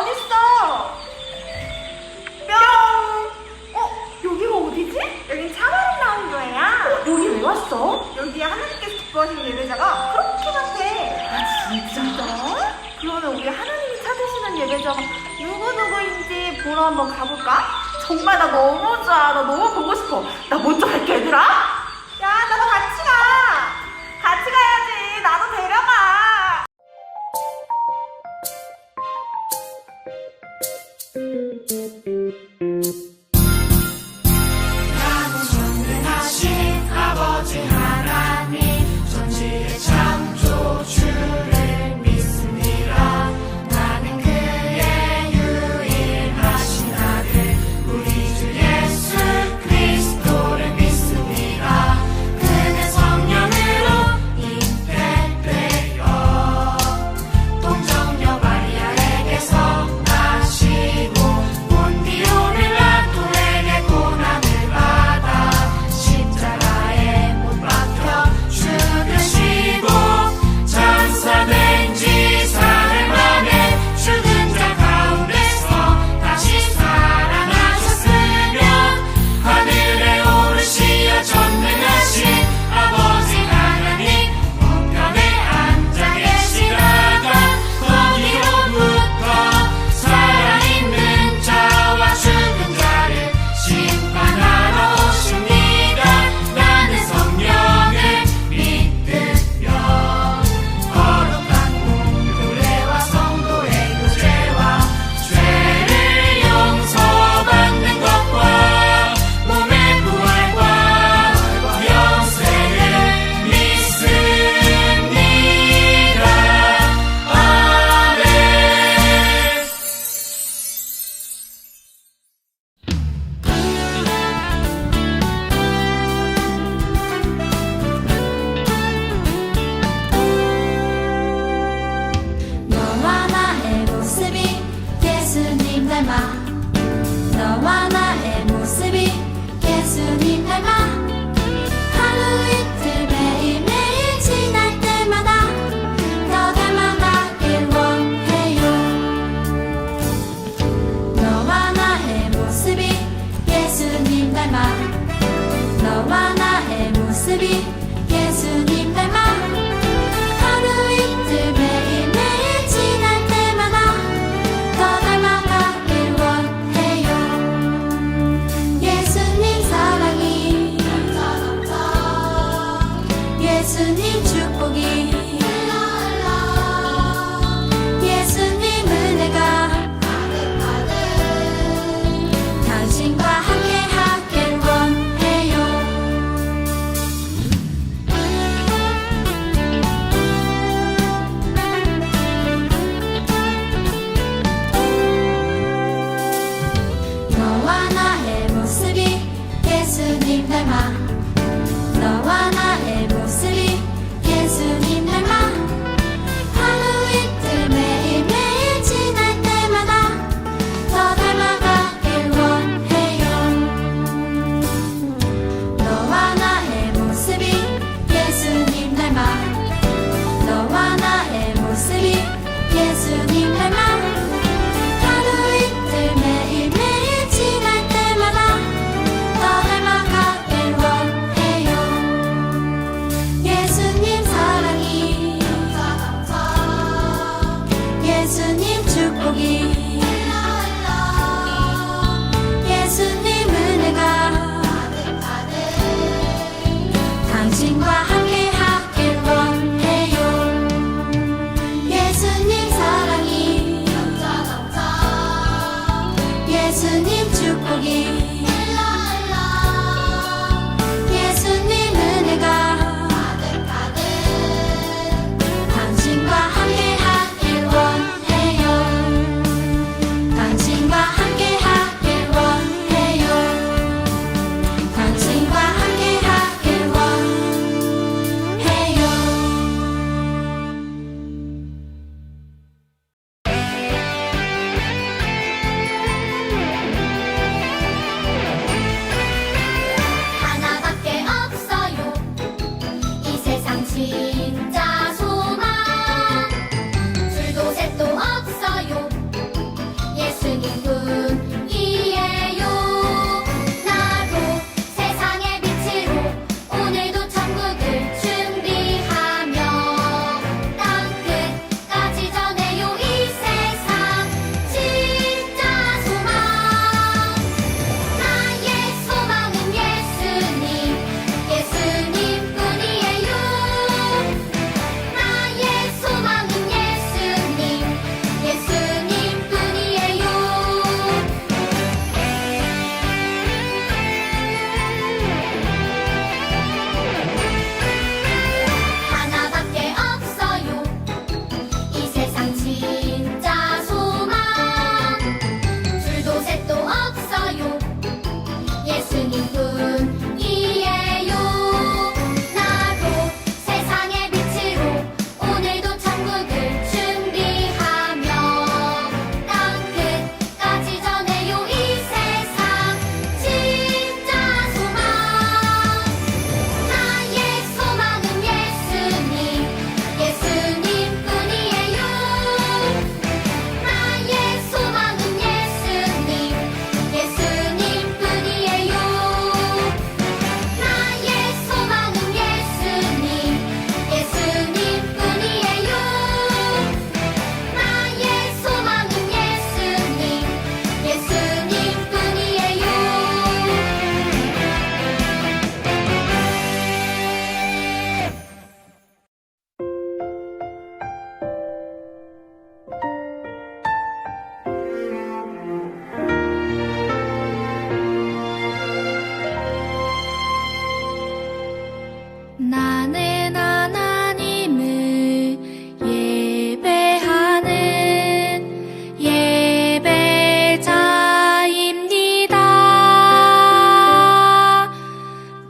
어딨어? 뿅! 어? 여기가 어디지? 여긴 차가운 라운드야. 어, 여기 왜 왔어? 여기에 하나님께서 기뻐하신 예배자가 그렇게 많대. 아 진짜? 그러면 우리 하나님이 찾으시는 예배자가 누구누구인지 보러 한번 가볼까? 정말 나 너무 좋아. 나 너무 보고 싶어. 나 먼저 갈게 얘들아. 你来吗？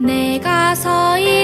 내가 서 있는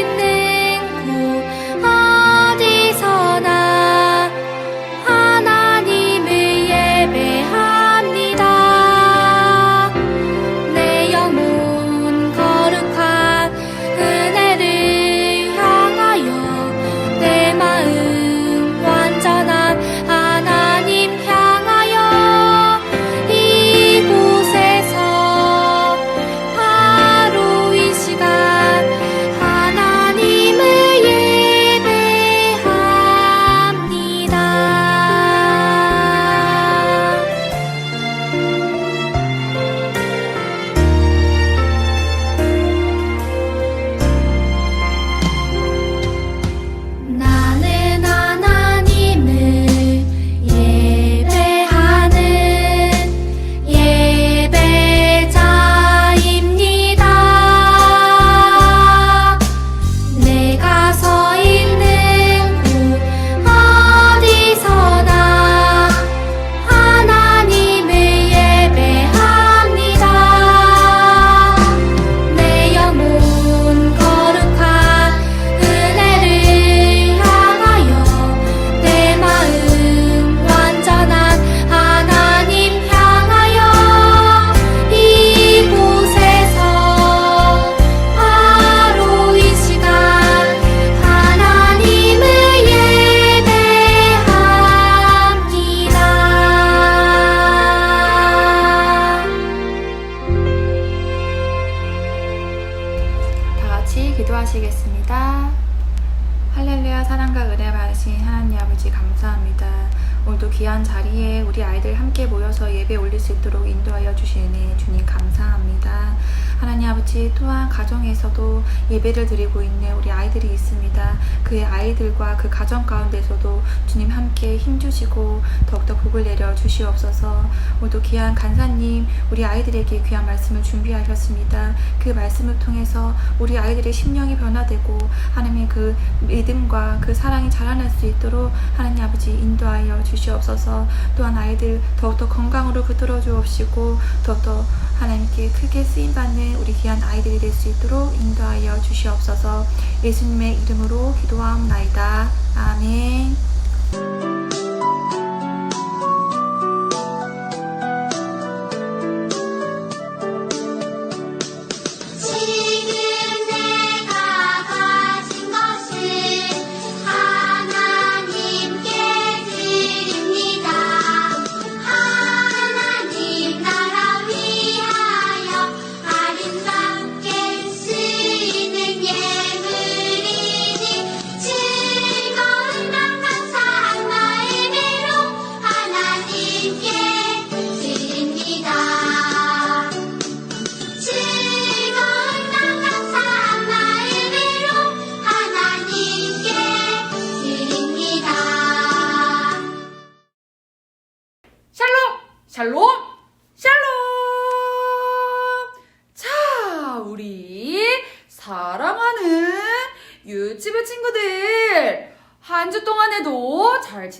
오늘도 귀한 자리에 우리 아이들 함께 모여서 예배 올릴 수 있도록 인도하여 주시니 주님 감사합니다. 하나님 아버지 또한 가정에서도 예배를 드리고 있는 우리 아이들이 있습니다. 그의 아이들과 그 가정 가운데서도 주님 함께 힘주시고 더욱더 복을 내려 주시옵소서. 오늘도 귀한 간사님 우리 아이들에게 귀한 말씀을 준비하셨습니다. 그 말씀을 통해서 우리 아이들의 심령이 변화되고 하나님의 그 믿음과 그 사랑이 자라날 수 있도록 하나님 아버지 인도하여 주시옵소서. 또한 아이들 더욱더 건강으로 붙들어 주옵시고 더욱더 하나님께 크게 쓰임 받는 우리 귀한 아이들이 될 수 있도록 인도하여 주시옵소서. 예수님의 이름으로 기도하옵나이다. 아멘.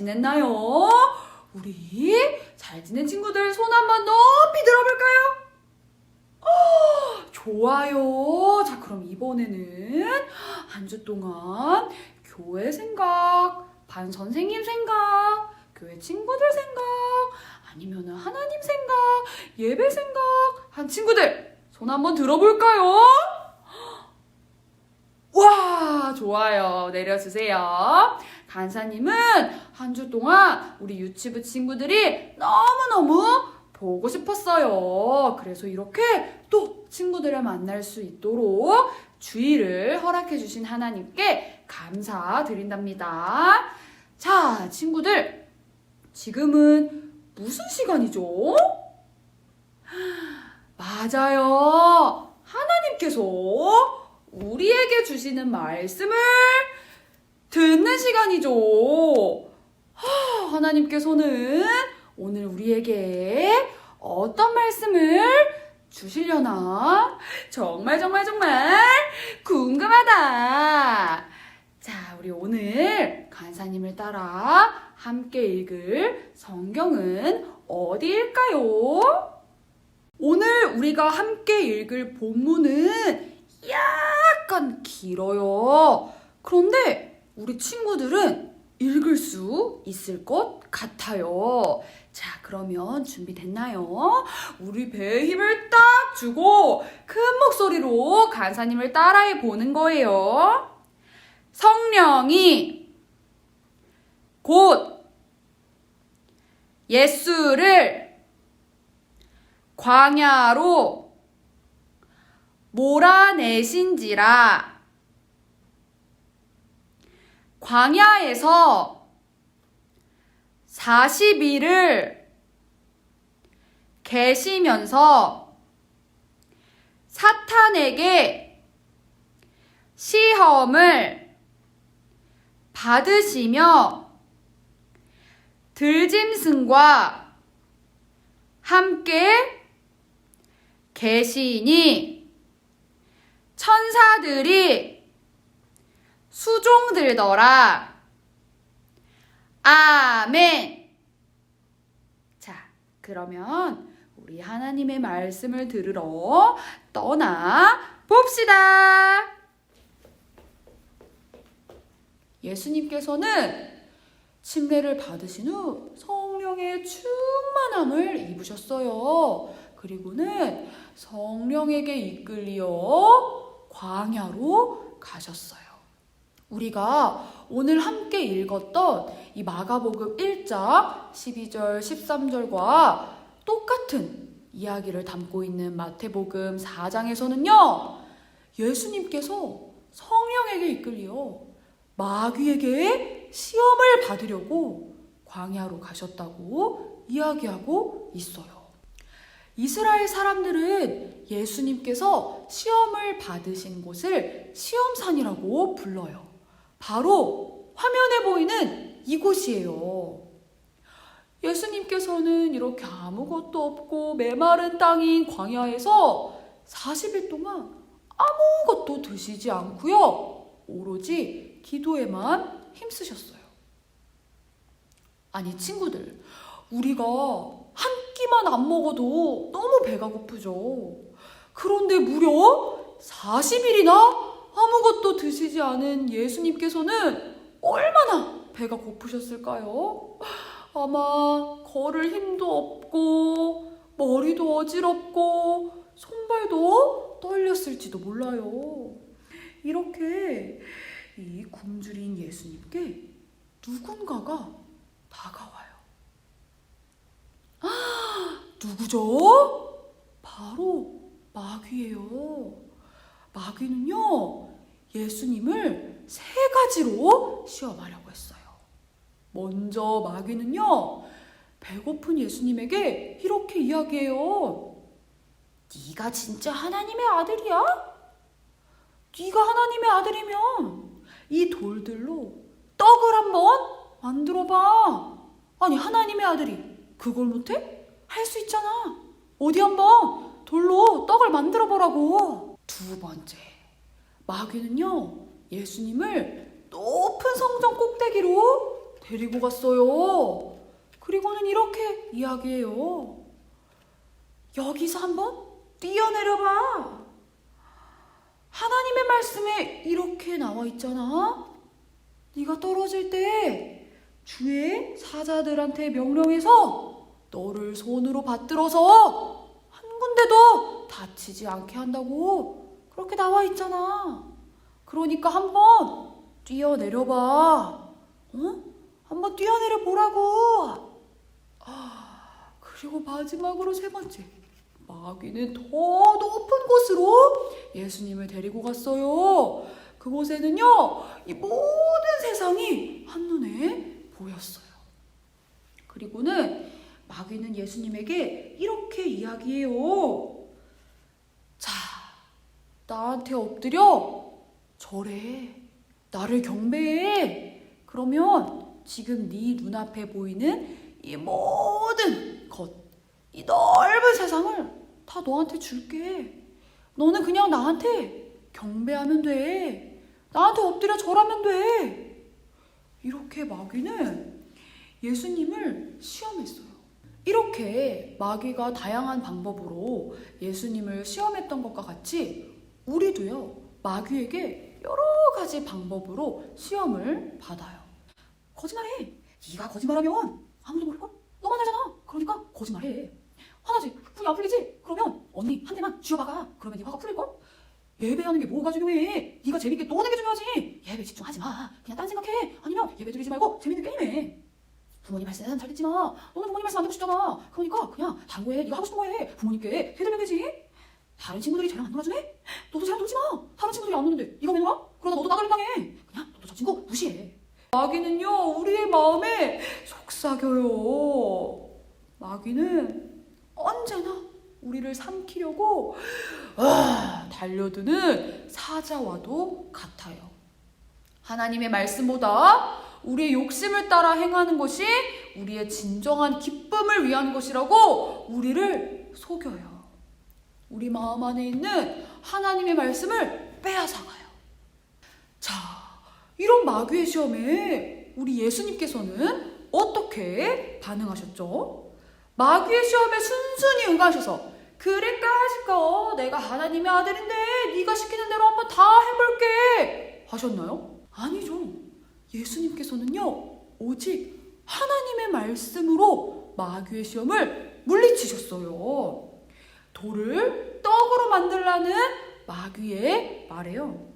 지냈나요? 우리 잘 지낸 친구들 손 한 번 높이 들어볼까요? 어, 좋아요. 자, 그럼 이번에는 한 주 동안 교회 생각, 반 선생님 생각, 교회 친구들 생각, 아니면은 하나님 생각, 예배 생각 한 친구들 손 한번 들어볼까요? 와, 좋아요. 내려주세요. 간사님은 한 주 동안 우리 유치부 친구들이 너무너무 보고 싶었어요. 그래서 이렇게 또 친구들을 만날 수 있도록 주의를 허락해 주신 하나님께 감사드린답니다. 자, 친구들. 지금은 무슨 시간이죠? 맞아요. 하나님께서 우리에게 주시는 말씀을 듣는 시간이죠. 하, 하나님께서는 오늘 우리에게 어떤 말씀을 주시려나? 정말 정말 정말 궁금하다. 자, 우리 오늘 간사님을 따라 함께 읽을 성경은 어디일까요? 오늘 우리가 함께 읽을 본문은 약간 길어요. 그런데 우리 친구들은 읽을 수 있을 것 같아요. 자, 그러면 준비됐나요? 우리 배에 힘을 딱 주고 큰 목소리로 간사님을 따라해 보는 거예요. 성령이 곧 예수를 광야로 몰아내신지라 광야에서 40일을 계시면서 사탄에게 시험을 받으시며 들짐승과 함께 계시니 천사들이 수종 들더라. 아멘. 자, 그러면 우리 하나님의 말씀을 들으러 떠나 봅시다. 예수님께서는 침례를 받으신 후 성령의 충만함을 입으셨어요. 그리고는 성령에게 이끌려 광야로 가셨어요. 우리가 오늘 함께 읽었던 이 마가복음 1장 12절 13절과 똑같은 이야기를 담고 있는 마태복음 4장에서는요. 예수님께서 성령에게 이끌려 마귀에게 시험을 받으려고 광야로 가셨다고 이야기하고 있어요. 이스라엘 사람들은 예수님께서 시험을 받으신 곳을 시험산이라고 불러요. 바로 화면에 보이는 이곳이에요. 예수님께서는 이렇게 아무것도 없고 메마른 땅인 광야에서 40일 동안 아무것도 드시지 않고요. 오로지 기도에만 힘쓰셨어요. 아니, 친구들. 우리가 한 끼만 안 먹어도 너무 배가 고프죠. 그런데 무려 40일이나 아무것도 드시지 않은 예수님께서는 얼마나 배가 고프셨을까요? 아마 걸을 힘도 없고 머리도 어지럽고 손발도 떨렸을지도 몰라요. 이렇게 이 굶주린 예수님께 누군가가 다가와요. 아, 누구죠? 바로 마귀예요. 마귀는요, 예수님을 세 가지로 시험하려고 했어요. 먼저 마귀는요, 배고픈 예수님에게 이렇게 이야기해요. 네가 진짜 하나님의 아들이야? 네가 하나님의 아들이면 이 돌들로 떡을 한번 만들어 봐. 아니 하나님의 아들이 그걸 못해? 할 수 있잖아. 어디 한번 돌로 떡을 만들어 보라고. 두 번째, 마귀는요 예수님을 높은 성전 꼭대기로 데리고 갔어요. 그리고는 이렇게 이야기해요. 여기서 한번 뛰어내려봐. 하나님의 말씀에 이렇게 나와 있잖아. 네가 떨어질 때 주의 사자들한테 명령해서 너를 손으로 받들어서 한 군데도 다치지 않게 한다고 그렇게 나와 있잖아. 그러니까 한번 뛰어내려봐. 어? 한번 뛰어내려 보라고. 아, 그리고 마지막으로 세 번째. 마귀는 더 높은 곳으로 예수님을 데리고 갔어요. 그곳에는요, 이 모든 세상이 한눈에 보였어요. 그리고는 마귀는 예수님에게 이렇게 이야기해요. 자, 나한테 엎드려. 절해. 나를 경배해. 그러면 지금 네 눈앞에 보이는 이 모든 것, 이 넓은 세상을 다 너한테 줄게. 너는 그냥 나한테 경배하면 돼. 나한테 엎드려 절하면 돼. 이렇게 마귀는 예수님을 시험했어요. 이렇게 마귀가 다양한 방법으로 예수님을 시험했던 것과 같이 우리도요, 마귀에게 여러 가지 방법으로 시험을 받아요. 거짓말해. 네가 거짓말하면 아무도 모를걸? 너만 알잖아. 그러니까 거짓말해. 화나지? 분이 안 풀리지? 그러면 언니 한 대만 쥐어박아. 그러면 네 화가 풀릴걸? 예배하는 게 뭐가 중요해? 네가 재밌게 노는 게 중요하지. 예배 집중하지 마. 그냥 딴 생각해. 아니면 예배 드리지 말고 재밌는 게임해. 부모님 말씀 잘 듣지 마. 너는 부모님 말씀 안 듣고 싶잖아. 그러니까 그냥 당구에 네가 하고 싶은 거 해. 부모님께 해드리면 되지. 다른 친구들이 쟤랑 안 놀아주네? 너도 쟤랑 놀지 마. 다른 친구들이 안 노는데 네가 왜 놀아? 그러다 너도 나가림 당해. 그냥 너도 저 친구 무시해. 마귀는요 우리의 마음에 속삭여요. 마귀는 언제나 우리를 삼키려고 아, 달려드는 사자와도 같아요. 하나님의 말씀보다 우리의 욕심을 따라 행하는 것이 우리의 진정한 기쁨을 위한 것이라고 우리를 속여요. 우리 마음 안에 있는 하나님의 말씀을 빼앗아가요. 자, 이런 마귀의 시험에 우리 예수님께서는 어떻게 반응하셨죠? 마귀의 시험에 순순히 응하셔서 그래 까짓거 내가 하나님의 아들인데 네가 시키는 대로 한번 다 해볼게 하셨나요? 아니죠. 예수님께서는요 오직 하나님의 말씀으로 마귀의 시험을 물리치셨어요. 돌을 떡으로 만들라는 마귀의 말이에요.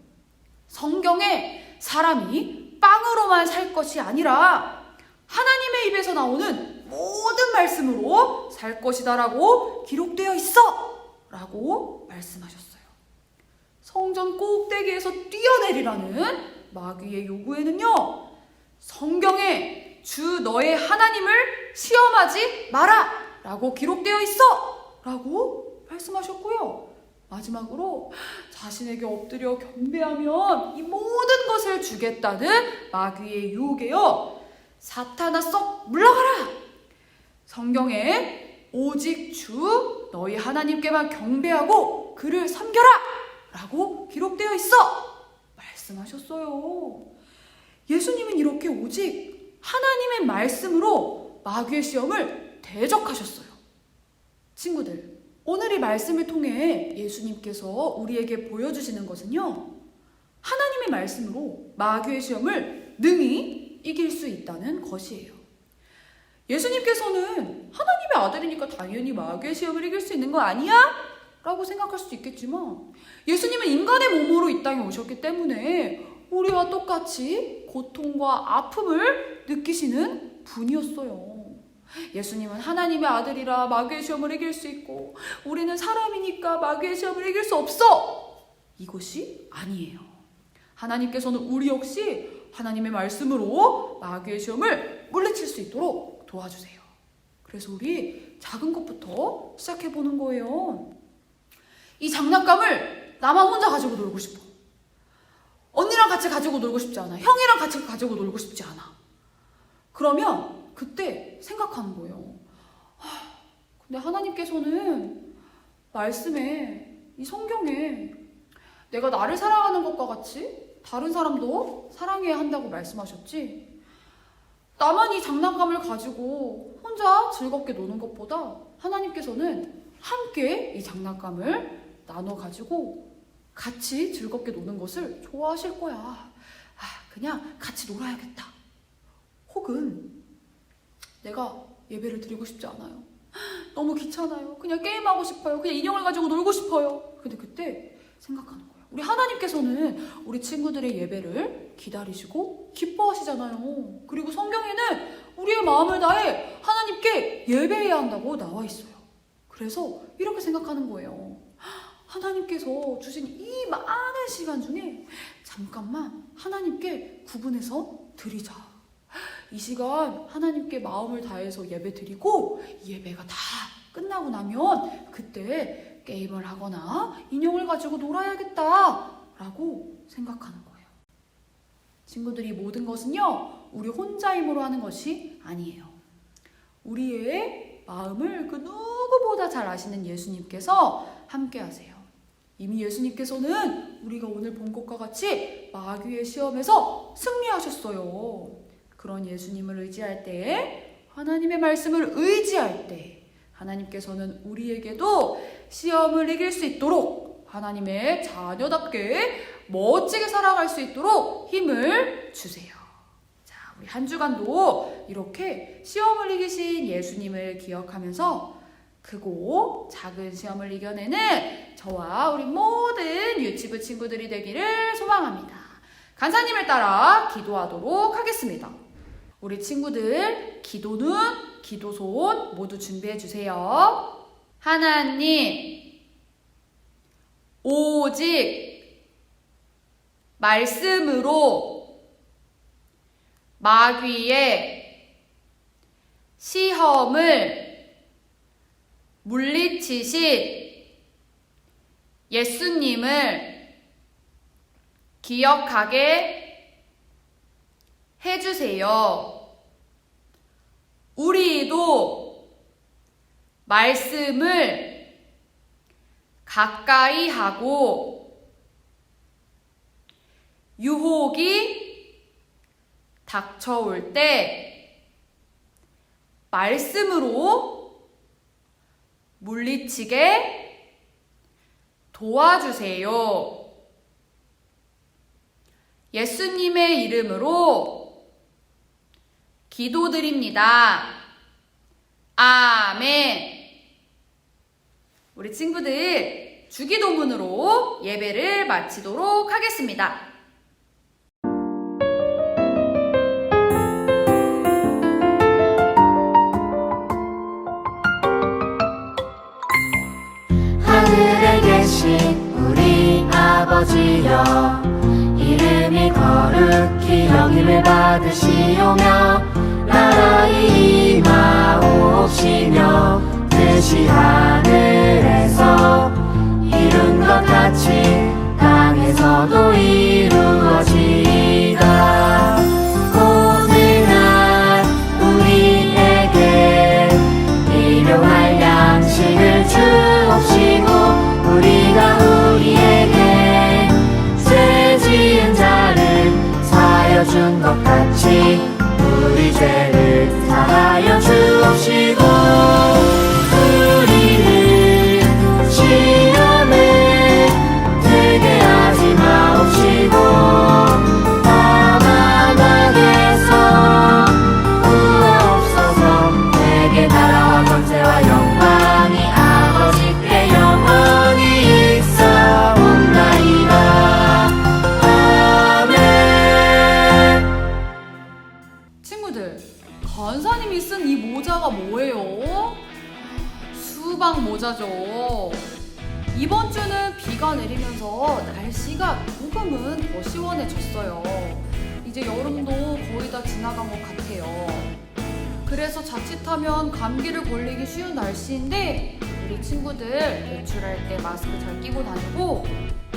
성경에 사람이 빵으로만 살 것이 아니라 하나님의 입에서 나오는 모든 말씀으로 살 것이다라고 기록되어 있어! 라고 말씀하셨어요. 성전 꼭대기에서 뛰어내리라는 마귀의 요구에는요, 성경에 주 너의 하나님을 시험하지 마라! 라고 기록되어 있어! 라고 말씀하셨고요. 마지막으로 자신에게 엎드려 경배하면 이 모든 것을 주겠다는 마귀의 유혹에요. 사탄아 썩 물러가라! 성경에 오직 주 너희 하나님께만 경배하고 그를 섬겨라! 라고 기록되어 있어! 말씀하셨어요. 예수님은 이렇게 오직 하나님의 말씀으로 마귀의 시험을 대적하셨어요. 친구들, 오늘 이 말씀을 통해 예수님께서 우리에게 보여주시는 것은요, 하나님의 말씀으로 마귀의 시험을 능히 이길 수 있다는 것이에요. 예수님께서는 하나님의 아들이니까 당연히 마귀의 시험을 이길 수 있는 거 아니야? 라고 생각할 수도 있겠지만, 예수님은 인간의 몸으로 이 땅에 오셨기 때문에 우리와 똑같이 고통과 아픔을 느끼시는 분이었어요. 예수님은 하나님의 아들이라 마귀의 시험을 이길 수 있고 우리는 사람이니까 마귀의 시험을 이길 수 없어. 이것이 아니에요. 하나님께서는 우리 역시 하나님의 말씀으로 마귀의 시험을 물리칠 수 있도록 도와주세요. 그래서 우리 작은 것부터 시작해 보는 거예요. 이 장난감을 나만 혼자 가지고 놀고 싶어. 언니랑 같이 가지고 놀고 싶지 않아. 형이랑 같이 가지고 놀고 싶지 않아. 그러면 그때 생각하는 거예요. 하, 근데 하나님께서는 말씀에, 이 성경에 내가 나를 사랑하는 것과 같이 다른 사람도 사랑해야 한다고 말씀하셨지. 나만 이 장난감을 가지고 혼자 즐겁게 노는 것보다 하나님께서는 함께 이 장난감을 나눠 가지고 같이 즐겁게 노는 것을 좋아하실 거야. 아, 그냥 같이 놀아야겠다. 혹은 내가 예배를 드리고 싶지 않아요. 너무 귀찮아요. 그냥 게임하고 싶어요. 그냥 인형을 가지고 놀고 싶어요. 근데 그때 생각하는 거예요. 우리 하나님께서는 우리 친구들의 예배를 기다리시고 기뻐하시잖아요. 그리고 성경에는 우리의 마음을 다해 하나님께 예배해야 한다고 나와 있어요. 그래서 이렇게 생각하는 거예요. 하나님께서 주신 이 많은 시간 중에 잠깐만 하나님께 구분해서 드리자. 이 시간 하나님께 마음을 다해서 예배 드리고 이 예배가 다 끝나고 나면 그때 게임을 하거나 인형을 가지고 놀아야겠다 라고 생각하는 거예요. 친구들이 모든 것은요, 우리 혼자 힘으로 하는 것이 아니에요. 우리의 마음을 그 누구보다 잘 아시는 예수님께서 함께 하세요. 이미 예수님께서는 우리가 오늘 본 것과 같이 마귀의 시험에서 승리하셨어요. 그런 예수님을 의지할 때, 하나님의 말씀을 의지할 때, 하나님께서는 우리에게도 시험을 이길 수 있도록 하나님의 자녀답게 멋지게 살아갈 수 있도록 힘을 주세요. 자, 우리 한 주간도 이렇게 시험을 이기신 예수님을 기억하면서 크고 작은 시험을 이겨내는 저와 우리 모든 유치부 친구들이 되기를 소망합니다. 간사님을 따라 기도하도록 하겠습니다. 우리 친구들 기도는 기도손 모두 준비해 주세요. 하나님 오직 말씀으로 마귀의 시험을 물리치신 예수님을 기억하게 해주세요. 우리도 말씀을 가까이 하고 유혹이 닥쳐올 때 말씀으로 물리치게 도와주세요. 예수님의 이름으로 기도드립니다. 아멘. 우리 친구들 주기도문으로 예배를 마치도록 하겠습니다. 하늘에 계신 우리 아버지 아버지여 이름이 거룩히 여김을 받으시오며 나라의 임하옵시며 뜻이 하늘에서 이룬 것 같이 땅에서도 이 모자죠. 이번 주는 비가 내리면서 날씨가 조금은 더 시원해졌어요. 이제 여름도 거의 다 지나간 것 같아요. 그래서 자칫하면 감기를 걸리기 쉬운 날씨인데 우리 친구들 외출할 때 마스크 잘 끼고 다니고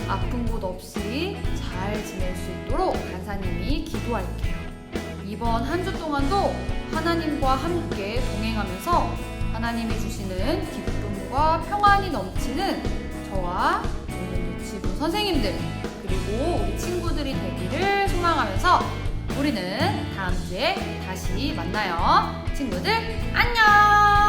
아픈 곳 없이 잘 지낼 수 있도록 간사님이 기도할게요. 이번 한 주 동안도 하나님과 함께 동행하면서 하나님이 주시는 기쁨 과 평안이 넘치는 저와 오늘 유치부 선생님들 그리고 우리 친구들이 되기를 소망하면서 우리는 다음 주에 다시 만나요. 친구들 안녕!